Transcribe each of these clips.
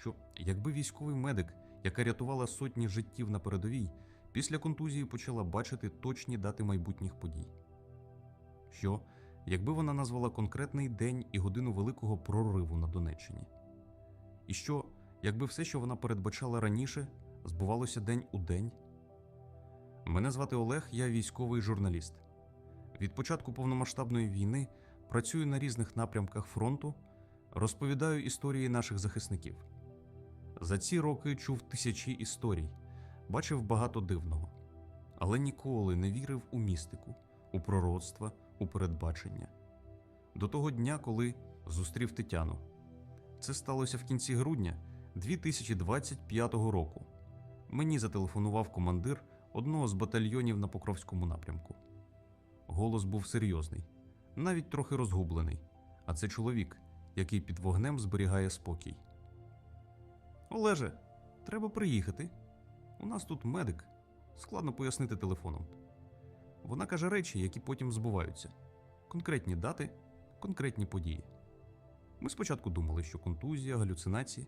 що якби військовий медик, яка рятувала сотні життів на передовій, після контузії почала бачити точні дати майбутніх подій. Що, якби вона назвала конкретний день і годину великого прориву на Донеччині? І що, якби все, що вона передбачала раніше, збувалося день у день? Мене звати Олег, я військовий журналіст. Від початку повномасштабної війни працюю на різних напрямках фронту, розповідаю історії наших захисників. За ці роки чув тисячі історій, бачив багато дивного, але ніколи не вірив у містику, у пророцтва, у передбачення. До того дня, коли зустрів Тетяну. Це сталося в кінці грудня 2025 року. Мені зателефонував командир одного з батальйонів на Покровському напрямку. Голос був серйозний, навіть трохи розгублений, а це чоловік, який під вогнем зберігає спокій. Олеже, треба приїхати. У нас тут медик. Складно пояснити телефоном. Вона каже речі, які потім збуваються: конкретні дати, конкретні події. Ми спочатку думали, що контузія, галюцинації,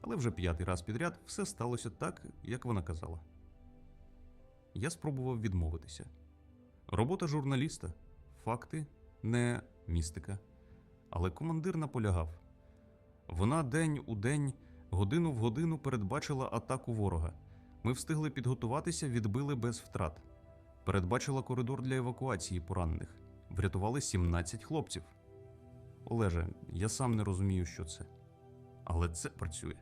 але вже п'ятий раз підряд все сталося так, як вона казала. Я спробував відмовитися. Робота журналіста, факти, не містика. Але командир наполягав. Вона день у день, годину в годину передбачила атаку ворога. Ми встигли підготуватися, відбили без втрат. Передбачила коридор для евакуації поранених. Врятували 17 хлопців. Олеже, я сам не розумію, що це. Але це працює.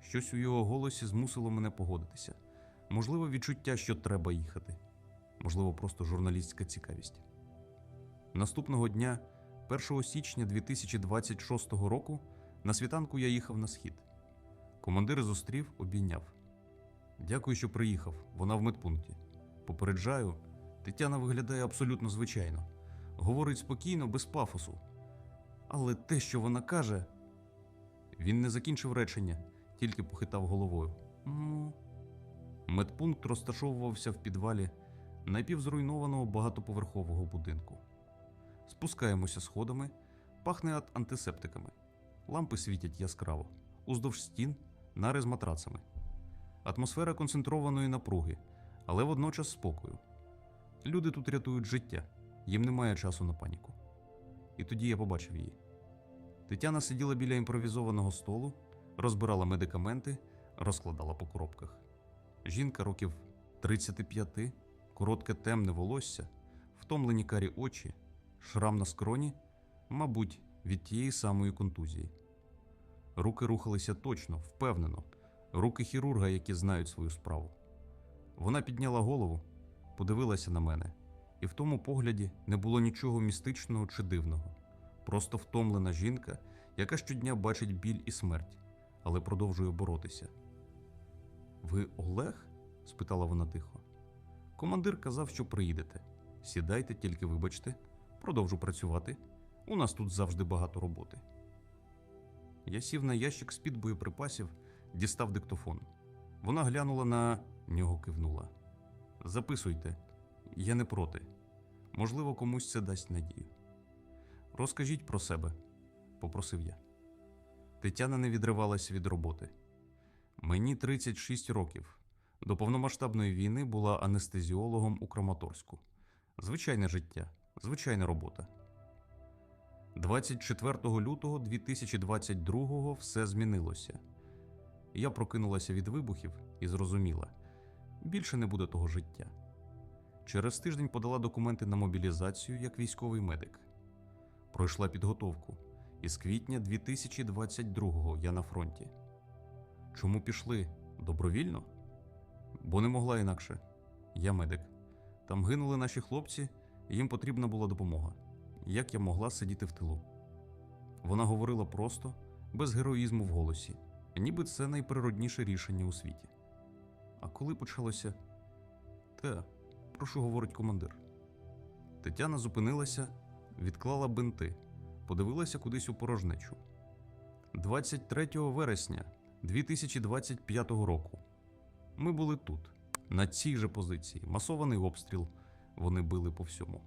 Щось у його голосі змусило мене погодитися. Можливо, відчуття, що треба їхати. Можливо, просто журналістська цікавість. Наступного дня, 1 січня 2026 року, на світанку я їхав на схід. Командир зустрів, обійняв. Дякую, що приїхав. Вона в медпункті. Попереджаю, Тетяна виглядає абсолютно звичайно. Говорить спокійно, без пафосу. Але те, що вона каже, він не закінчив речення, тільки похитав головою. Ну. Медпункт розташовувався в підвалі напівзруйнованого багатоповерхового будинку. Спускаємося сходами, пахне антисептиками. Лампи світять яскраво, уздовж стін, нари з матрацами. Атмосфера концентрованої напруги, але водночас спокою. Люди тут рятують життя, їм немає часу на паніку. І тоді я побачив її. Тетяна сиділа біля імпровізованого столу, розбирала медикаменти, розкладала по коробках. Жінка років 35, коротке темне волосся, втомлені карі очі, шрам на скроні, мабуть, від тієї самої контузії. Руки рухалися точно, впевнено, руки хірурга, які знають свою справу. Вона підняла голову, подивилася на мене, і в тому погляді не було нічого містичного чи дивного. Просто втомлена жінка, яка щодня бачить біль і смерть, але продовжує боротися. Ви Олег? спитала вона тихо. Командир казав, що приїдете. Сідайте, тільки вибачте, продовжу працювати. У нас тут завжди багато роботи. Я сів на ящик з-під боєприпасів, дістав диктофон. Вона глянула на нього кивнула. Записуйте, я не проти. Можливо, комусь це дасть надію. Розкажіть про себе, попросив я. Тетяна не відривалася від роботи. Мені 36 років. До повномасштабної війни була анестезіологом у Краматорську. Звичайне життя, звичайна робота. 24 лютого 2022 все змінилося. Я прокинулася від вибухів і зрозуміла: більше не буде того життя. Через тиждень подала документи на мобілізацію як військовий медик. Пройшла підготовку, і з квітня 2022 я на фронті. Чому пішли? Добровільно? Бо не могла інакше. Я медик. Там гинули наші хлопці, їм потрібна була допомога. Як я могла сидіти в тилу? Вона говорила просто, без героїзму в голосі, ніби це найприродніше рішення у світі. А коли почалося те, про що говорить командир? Тетяна зупинилася, відклала бинти, подивилася кудись у порожнечу. 23 вересня 2025 року. Ми були тут, на цій же позиції, масований обстріл, вони били по всьому.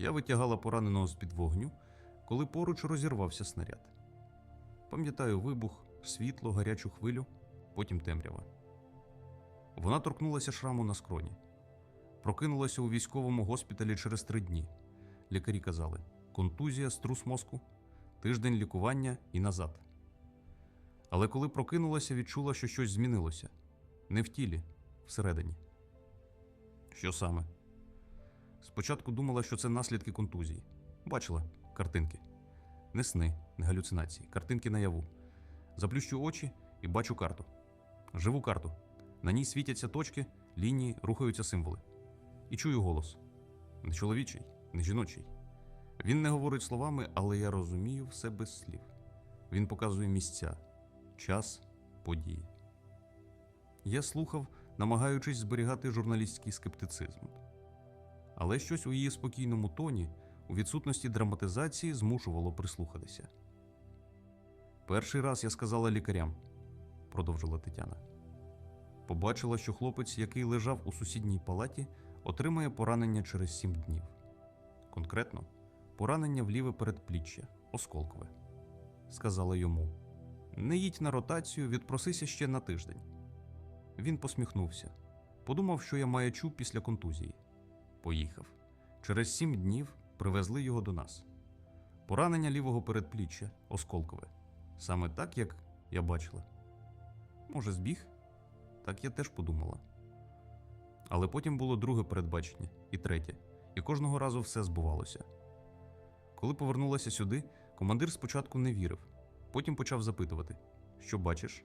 Я витягала пораненого з-під вогню, коли поруч розірвався снаряд. Пам'ятаю вибух, світло, гарячу хвилю, потім темрява. Вона торкнулася шраму на скроні. Прокинулася у військовому госпіталі через три дні. Лікарі казали: контузія, струс мозку, тиждень лікування і назад. Але коли прокинулася, відчула, що щось змінилося. Не в тілі, всередині. Що саме? Спочатку думала, що це наслідки контузії. Бачила картинки. Не сни, не галюцинації, картинки наяву. Заплющу очі і бачу карту. Живу карту. На ній світяться точки, лінії, рухаються символи. І чую голос. Не чоловічий, не жіночий. Він не говорить словами, але я розумію все без слів. Він показує місця, час, події. Я слухав, намагаючись зберігати журналістський скептицизм. Але щось у її спокійному тоні, у відсутності драматизації, змушувало прислухатися. Перший раз я сказала лікарям, продовжила Тетяна. Побачила, що хлопець, який лежав у сусідній палаті, отримає поранення через сім днів. Конкретно, поранення в ліве передпліччя, осколкове. Сказала йому: Не їдь на ротацію, відпросися ще на тиждень. Він посміхнувся. Подумав, що я маячу після контузії. Поїхав. Через сім днів привезли його до нас. Поранення лівого передпліччя, осколкове. Саме так, як я бачила. Може, збіг? Так я теж подумала. Але потім було друге передбачення і третє, і кожного разу все збувалося. Коли повернулася сюди, командир спочатку не вірив, потім почав запитувати, що бачиш?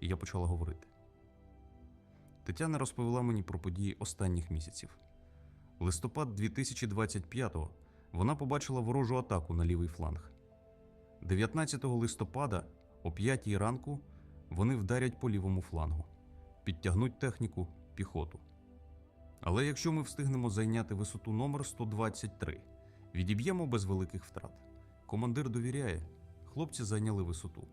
І я почала говорити. Тетяна розповіла мені про події останніх місяців. Листопад 2025-го вона побачила ворожу атаку на лівий фланг. 19 листопада о 5 ранку вони вдарять по лівому флангу, підтягнуть техніку, піхоту. Але якщо ми встигнемо зайняти висоту номер 123, відіб'ємо без великих втрат. Командир довіряє, хлопці зайняли висоту.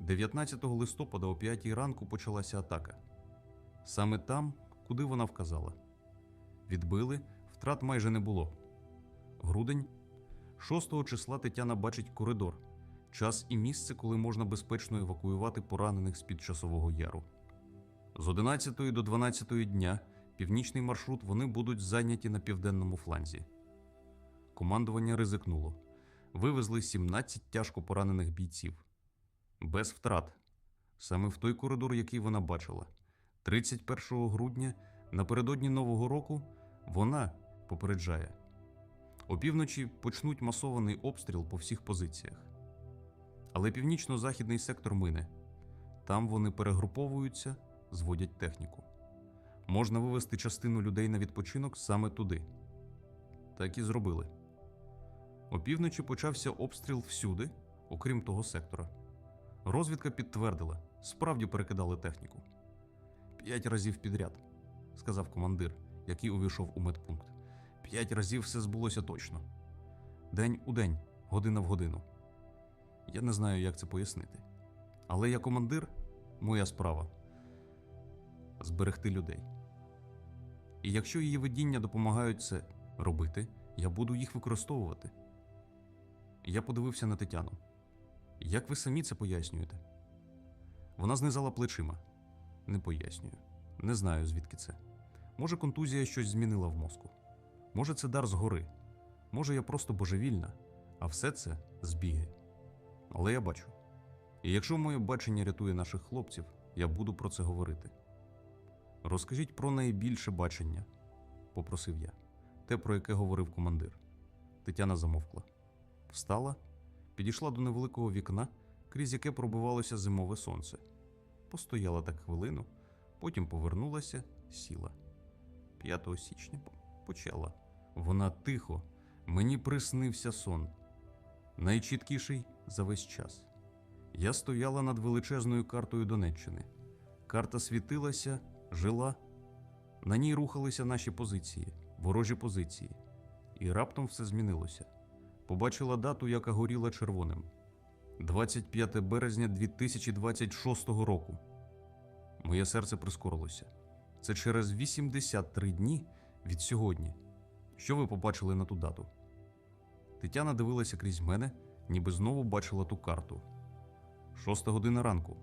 19 листопада о 5 ранку почалася атака. Саме там, куди вона вказала. Відбили, втрат майже не було. Грудень 6 числа Тетяна бачить коридор, час і місце, коли можна безпечно евакуювати поранених з під часового яру. З 11 до 12 дня північний маршрут вони будуть зайняті на південному фланзі. Командування ризикнуло. Вивезли 17 тяжко поранених бійців. Без втрат. Саме в той коридор, який вона бачила. 31 грудня, напередодні Нового року, вона попереджає. Опівночі почнуть масований обстріл по всіх позиціях. Але північно-західний сектор мине. Там вони перегруповуються, зводять техніку. Можна вивести частину людей на відпочинок саме туди. Так і зробили. Опівночі почався обстріл всюди, окрім того сектора. Розвідка підтвердила, справді перекидали техніку. П'ять разів підряд, сказав командир, який увійшов у медпункт. П'ять разів все збулося точно. День у день, година в годину. Я не знаю, як це пояснити. Але я командир, моя справа зберегти людей. І якщо її видіння допомагають це робити, я буду їх використовувати. Я подивився на Тетяну. Як ви самі це пояснюєте? Вона знизала плечима. Не пояснюю. Не знаю, звідки це. Може, контузія щось змінила в мозку. Може, це дар згори. Може, я просто божевільна, а все це збіги. Але я бачу. І якщо моє бачення рятує наших хлопців, я буду про це говорити. Розкажіть про найбільше бачення, попросив я, те, про яке говорив командир. Тетяна замовкла. Встала, підійшла до невеликого вікна, крізь яке пробивалося зимове сонце. Постояла так хвилину, потім повернулася, сіла. 5 січня почала. Вона тихо, мені приснився сон. Найчіткіший за весь час. Я стояла над величезною картою Донеччини. Карта світилася, жила. На ній рухалися наші позиції, ворожі позиції. І раптом все змінилося. Побачила дату, яка горіла червоним. 25 березня 2026 року. Моє серце прискорилося. Це через 83 дні від сьогодні. Що ви побачили на ту дату? Тетяна дивилася крізь мене, ніби знову бачила ту карту. Шоста година ранку.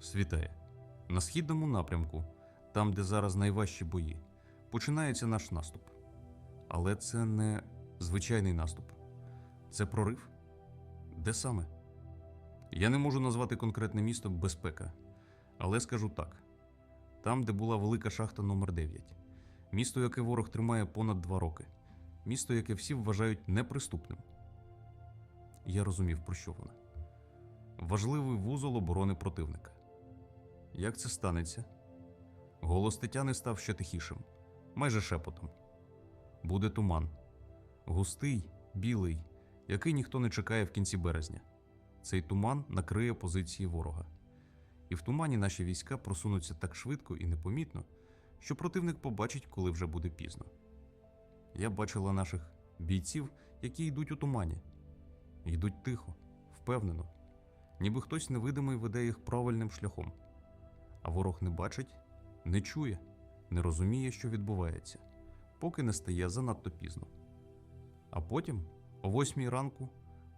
Світає. На східному напрямку, там, де зараз найважчі бої, починається наш наступ. Але це не звичайний наступ. Це прорив? Де саме? Я не можу назвати конкретне місто безпека, але скажу так: там, де була велика шахта номер 9 місто, яке ворог тримає понад два роки, місто, яке всі вважають неприступним. Я розумів, про що вона. Важливий вузол оборони противника. Як це станеться? Голос Тетяни став ще тихішим, майже шепотом. Буде туман. Густий, білий, який ніхто не чекає в кінці березня. Цей туман накриє позиції ворога. І в тумані наші війська просунуться так швидко і непомітно, що противник побачить, коли вже буде пізно. Я бачила наших бійців, які йдуть у тумані. Йдуть тихо, впевнено, ніби хтось невидимий веде їх правильним шляхом. А ворог не бачить, не чує, не розуміє, що відбувається, поки не стає занадто пізно. А потім, о восьмій ранку,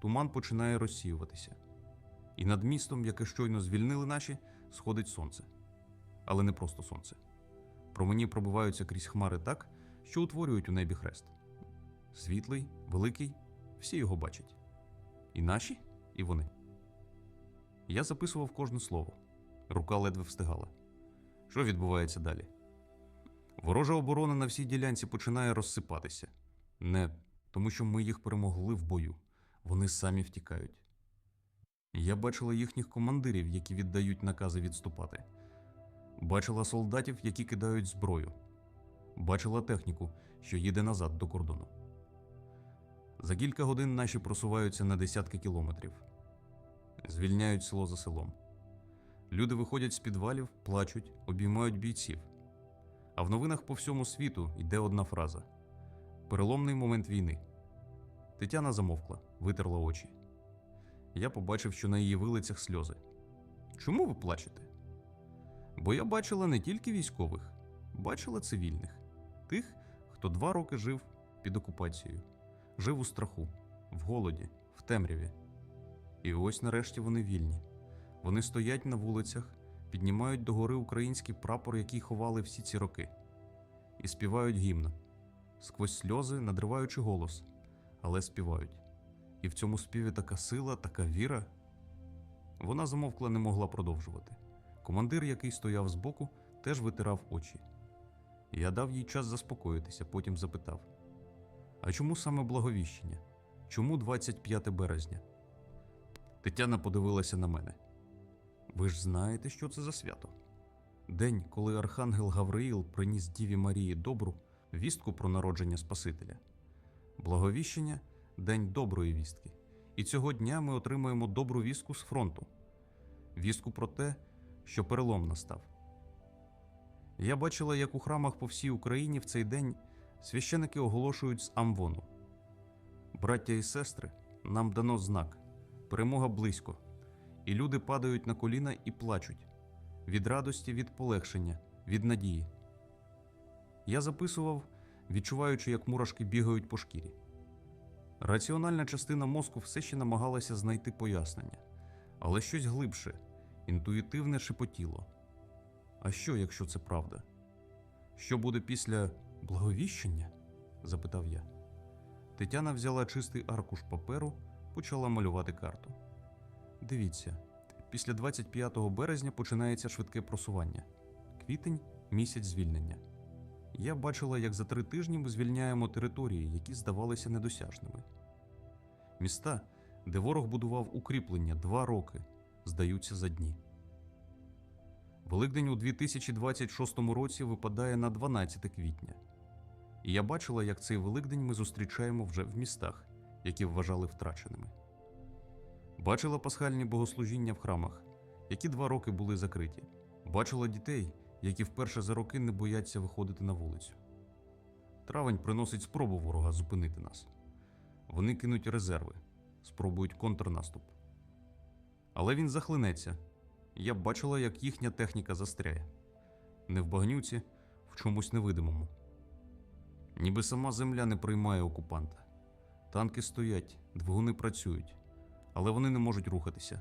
туман починає розсіюватися, і над містом, яке щойно звільнили наші, сходить сонце. Але не просто сонце. Промені пробиваються крізь хмари так, що утворюють у небі хрест. Світлий, великий, всі його бачать. І наші, і вони. Я записував кожне слово. Рука ледве встигала. Що відбувається далі? Ворожа оборона на всій ділянці починає розсипатися. Не тому, що ми їх перемогли в бою. Вони самі втікають. Я бачила їхніх командирів, які віддають накази відступати. Бачила солдатів, які кидають зброю. Бачила техніку, що їде назад до кордону. За кілька годин наші просуваються на десятки кілометрів, звільняють село за селом. Люди виходять з підвалів, плачуть, обіймають бійців. А в новинах по всьому світу йде одна фраза: переломний момент війни. Тетяна замовкла, витерла очі. Я побачив, що на її вилицях сльози. Чому ви плачете? Бо я бачила не тільки військових, бачила цивільних, тих, хто два роки жив під окупацією, жив у страху, в голоді, в темряві. І ось нарешті вони вільні. Вони стоять на вулицях, піднімають догори український прапор, який ховали всі ці роки, і співають гімн, сквозь сльози, надриваючи голос, але співають. І в цьому співі така сила, така віра. Вона замовкла, не могла продовжувати. Командир, який стояв збоку, теж витирав очі. Я дав їй час заспокоїтися, потім запитав: А чому саме благовіщення? Чому 25 березня? Тетяна подивилася на мене. Ви ж знаєте, що це за свято? День, коли архангел Гавриїл приніс Діві Марії добру вістку про народження Спасителя. Благовіщення день доброї вістки. І цього дня ми отримуємо добру вістку з фронту, вістку про те, що перелом настав. Я бачила, як у храмах по всій Україні в цей день священики оголошують з Амвону. Браття і сестри, нам дано знак, перемога близько, і люди падають на коліна і плачуть від радості, від полегшення, від надії. Я записував, відчуваючи, як мурашки бігають по шкірі. Раціональна частина мозку все ще намагалася знайти пояснення, але щось глибше, інтуїтивне шепотіло. А що, якщо це правда? Що буде після благовіщення? запитав я. Тетяна взяла чистий аркуш паперу, почала малювати карту. Дивіться, після 25 березня починається швидке просування. Квітень місяць звільнення. Я бачила, як за три тижні ми звільняємо території, які здавалися недосяжними. Міста, де ворог будував укріплення два роки, здаються за дні. Великдень у 2026 році випадає на 12 квітня. І я бачила, як цей Великдень ми зустрічаємо вже в містах, які вважали втраченими. Бачила пасхальні богослужіння в храмах, які два роки були закриті. Бачила дітей, які вперше за роки не бояться виходити на вулицю. Травень приносить спробу ворога зупинити нас. Вони кинуть резерви, спробують контрнаступ. Але він захлинеться. Я бачила, як їхня техніка застряє не в багнюці, в чомусь невидимому. Ніби сама земля не приймає окупанта. Танки стоять, двигуни працюють, але вони не можуть рухатися.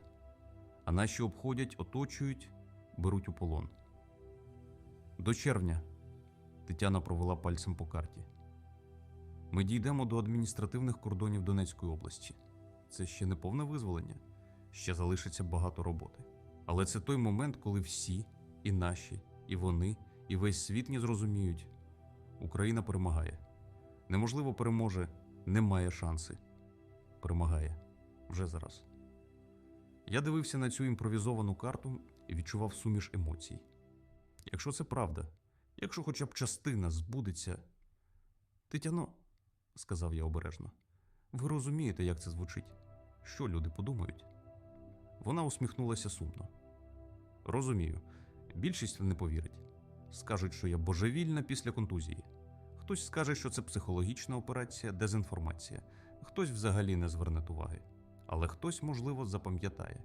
А наші обходять, оточують, беруть у полон. До червня Тетяна провела пальцем по карті. Ми дійдемо до адміністративних кордонів Донецької області. Це ще не повне визволення, ще залишиться багато роботи. Але це той момент, коли всі, і наші, і вони, і весь світ не зрозуміють. Україна перемагає. Неможливо переможе, немає шанси. Перемагає вже зараз. Я дивився на цю імпровізовану карту і відчував суміш емоцій. Якщо це правда, якщо хоча б частина збудеться. Тетяно, сказав я обережно, ви розумієте, як це звучить? Що люди подумають? Вона усміхнулася сумно. Розумію, більшість не повірить. Скажуть, що я божевільна після контузії. Хтось скаже, що це психологічна операція, дезінформація, хтось взагалі не зверне уваги, але хтось, можливо, запам'ятає.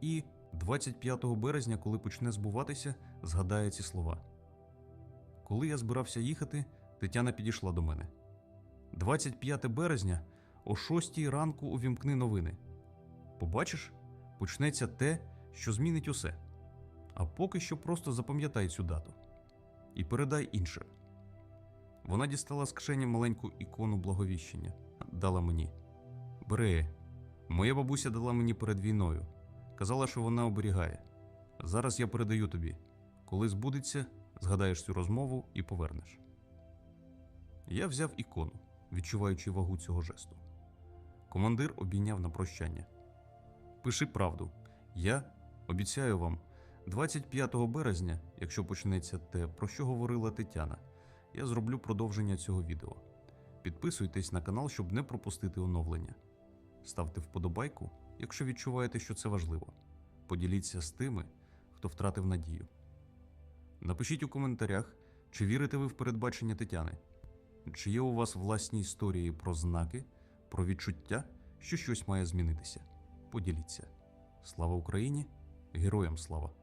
І 25 березня, коли почне збуватися, згадає ці слова. Коли я збирався їхати, Тетяна підійшла до мене. 25 березня о 6 ранку увімкни новини. Побачиш, почнеться те, що змінить усе. А поки що просто запам'ятай цю дату і передай інше. Вона дістала з кишені маленьку ікону благовіщення, дала мені. Бери, моя бабуся дала мені перед війною. Казала, що вона оберігає. Зараз я передаю тобі. Коли збудеться, згадаєш цю розмову і повернеш. Я взяв ікону, відчуваючи вагу цього жесту. Командир обійняв на прощання. Пиши правду. Я обіцяю вам, 25 березня, якщо почнеться те, про що говорила Тетяна, я зроблю продовження цього відео. Підписуйтесь на канал, щоб не пропустити оновлення. Ставте вподобайку, якщо відчуваєте, що це важливо. Поділіться з тими, хто втратив надію. Напишіть у коментарях, чи вірите ви в передбачення Тетяни, чи є у вас власні історії про знаки, про відчуття, що щось має змінитися. Поділіться. Слава Україні! Героям слава!